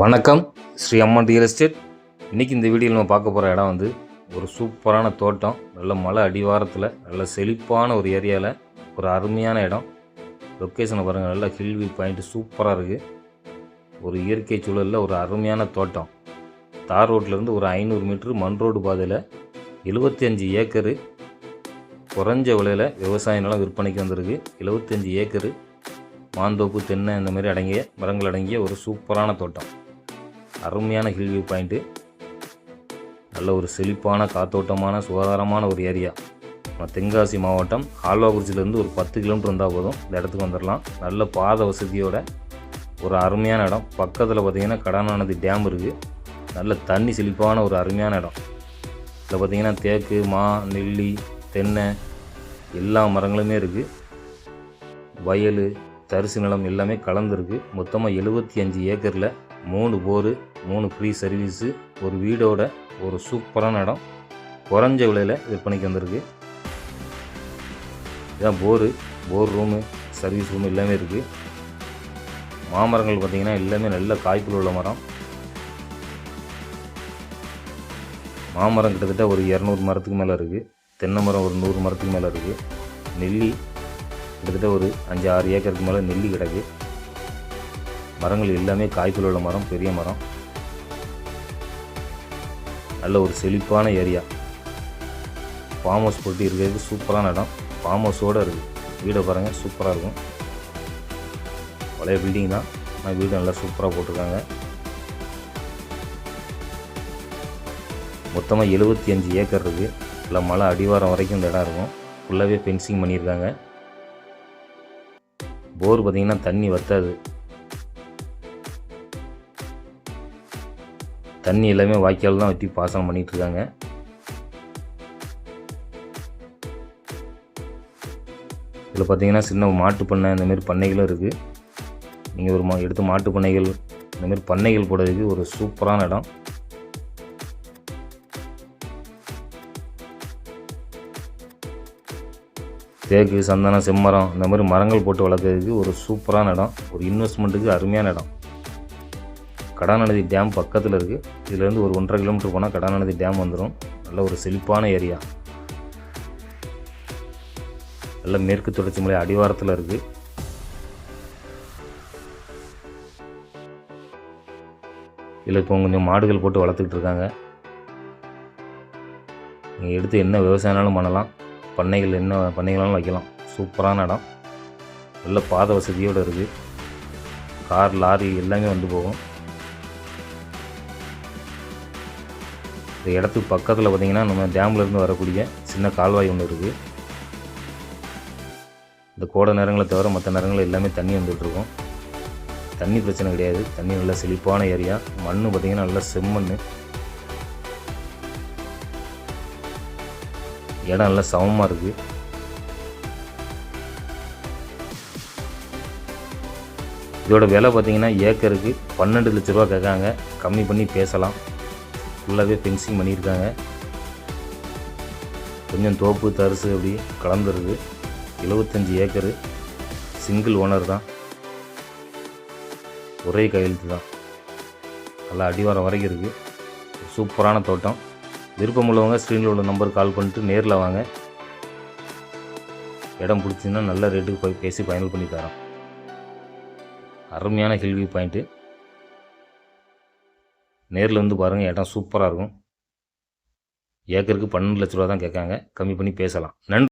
வணக்கம். ஸ்ரீ அம்மன் real estate இன்றைக்கி இந்த வீடியோவில் நம்ம பார்க்க போகிற இடம் வந்து ஒரு சூப்பரான தோட்டம். நல்ல மலை அடிவாரத்தில் நல்ல செழிப்பான ஒரு ஏரியாவில் ஒரு அருமையான இடம். லொக்கேஷனை பாருங்கள் நல்ல ஹில்வி பாயிண்ட்டு பாயிண்ட் சூப்பராக இருக்குது ஒரு இயற்கை சூழலில் ஒரு அருமையான தோட்டம். தார் ரோட்லேருந்து ஒரு ஐநூறு மீட்ரு மண் ரோடு பாதையில் எழுபத்தஞ்சு ஏக்கரு குறைஞ்ச விலையில் விவசாய நிலம் விற்பனைக்கு வந்திருக்கு. எழுபத்தஞ்சு ஏக்கரு மாந்தோப்பு தென்னை இந்த மாதிரி அடங்கிய மரங்கள் அடங்கிய ஒரு சூப்பரான தோட்டம். அருமையான ஹில் வியூ பாயிண்ட்டு நல்ல ஒரு செழிப்பான காத்தோட்டமான சுகாதாரமான ஒரு ஏரியா நம்ம தென்காசி மாவட்டம் ஆழ்வாக்குறிச்சியிலேருந்து ஒரு பத்து கிலோமீட்டர் இருந்தால் போதும். இந்த இடத்துக்கு வந்துடலாம் நல்ல பாத வசதியோட ஒரு அருமையான இடம். பக்கத்தில் பார்த்திங்கன்னா கடனானது டேம் இருக்குது நல்ல தண்ணி செழிப்பான ஒரு அருமையான இடம். இதில் பார்த்திங்கன்னா தேக்கு மா நெல்லி தென்னை எல்லா மரங்களுமே இருக்குது வயல் தரிசு நிலம் எல்லாமே கலந்துருக்கு. மொத்தமாக எழுபத்தி அஞ்சு ஏக்கரில் மூணு போரு மூணு ஃப்ரீ சர்வீஸு ஒரு வீடோட ஒரு சூப்பரான இடம். குறைஞ்ச விலையில் விற்பனைக்கு வந்திருக்கு. இதான் bore. Bore room service room எல்லாமே இருக்குது மாமரங்கள் பார்த்திங்கன்னா எல்லாமே நல்ல காய்ப்புல உள்ள மரம். மாமரம் கிட்டத்தட்ட ஒரு இரநூறு மரத்துக்கு மேலே இருக்குது தென்னை மரம் ஒரு நூறு மரத்துக்கு மேலே இருக்குது நெல்லி கிட்டத்தட்ட ஒரு அஞ்சு ஆறு ஏக்கருக்கு மேலே நெல்லி கிடக்கு. மரங்கள் எல்லாமே காய்ப்புல உள்ள மரம் பெரிய மரம். நல்ல ஒரு செழிப்பான ஏரியா. ஃபார்ம் ஹவுஸ் போட்டு இருக்கிறதுக்கு சூப்பரான இடம். ஃபார்ம் ஹவுஸோடு இருக்குது வீடை பாருங்கள் சூப்பராக இருக்கும். பழைய பில்டிங் தான். ஆனால் வீடு நல்லா சூப்பராக போட்டிருக்காங்க. மொத்தமாக எழுபத்தி அஞ்சு ஏக்கர் இருக்குது இல்லை மலை அடிவாரம் வரைக்கும் இந்த இடம் இருக்கும். ஃபுல்லாகவே ஃபென்சிங் பண்ணியிருக்காங்க. போர் பார்த்திங்கன்னா தண்ணி வற்றாது தண்ணி எல்லாமே வாய்க்கால் தான் வெட்டி பாசனம் பண்ணிகிட்டு இருக்காங்க இதில் பார்த்தீங்கன்னா சின்ன மாட்டு பண்ணை இந்த மாதிரி பண்ணைகளும் இருக்குது நீங்கள் ஒரு மா எடுத்து மாட்டு பண்ணைகள் இந்த மாதிரி பண்ணைகள் போடுறதுக்கு ஒரு சூப்பரான இடம். தேக்கு சந்தனம் செம்மரம் இந்த மாதிரி மரங்கள் போட்டு வளர்க்குறதுக்கு ஒரு சூப்பரான இடம். ஒரு இன்வெஸ்ட்மெண்ட்டுக்கு அருமையான இடம். கடாநதி டேம் பக்கத்தில் இருக்குது இதுலேருந்து ஒரு ஒன்றரை கிலோமீட்டர் போனால் கடாநதி டேம் வந்துடும் நல்ல ஒரு செழிப்பான ஏரியா நல்ல மேற்கு தொடர்ச்சி மலை அடிவாரத்தில் இருக்குது இதில் இப்போ கொஞ்சம் மாடுகள் போட்டு வளர்த்துக்கிட்டு இருக்காங்க. நீங்கள் எடுத்து என்ன விவசாயம்னாலும் பண்ணலாம். பண்ணைகள் என்ன பண்ணைகளாலும் வைக்கலாம். சூப்பரான இடம். நல்ல பாத வசதியோடு இருக்குது கார் லாரி எல்லாமே வந்து போகும். இந்த இடத்துக்கு பக்கத்தில் பார்த்திங்கன்னா நம்ம டேம்லேருந்து வரக்கூடிய சின்ன கால்வாய் ஒன்று இருக்குது இந்த கோடை நேரங்களை தவிர மற்ற நேரங்களில் எல்லாமே தண்ணி வந்துட்டுருக்கோம் தண்ணி பிரச்சனை கிடையாது. தண்ணி நல்ல செழிப்பான ஏரியா. மண் பார்த்திங்கன்னா நல்ல செம்மண் இடம் நல்லா சமமாக இருக்குது இதோட விலை பார்த்திங்கன்னா ஏக்கருக்கு பன்னெண்டு லட்ச ரூபா கேட்காங்க. கம்மி பண்ணி பேசலாம். ஃபுல்லாகவே ஃபென்சிங் பண்ணியிருக்காங்க. கொஞ்சம் தோப்பு தரிசு அப்படி கலந்துருது. எழுபத்தஞ்சி ஏக்கரு. சிங்கிள் ஓனர் தான். ஒரே கையெழுத்து தான். நல்லா அடிவாரம் வரைக்கும் இருக்குது சூப்பரான தோட்டம். விருப்பம் உள்ளவங்க ஸ்க்ரீனில் உள்ள நம்பர் கால் பண்ணிட்டு நேரில் வாங்க. இடம் பிடிச்சிங்கன்னா நல்ல ரேட்டுக்கு போய் பேசி ஃபைனல் பண்ணி தரோம். அருமையான ஹில்வி பாயிண்ட்டு நேரில் வந்து பாருங்கள் இடம் சூப்பராக இருக்கும். ஏக்கருக்கு பன்னெண்டு லட்ச ரூபா தான் கேட்காங்க. கம்மி பண்ணி பேசலாம். நன்றி.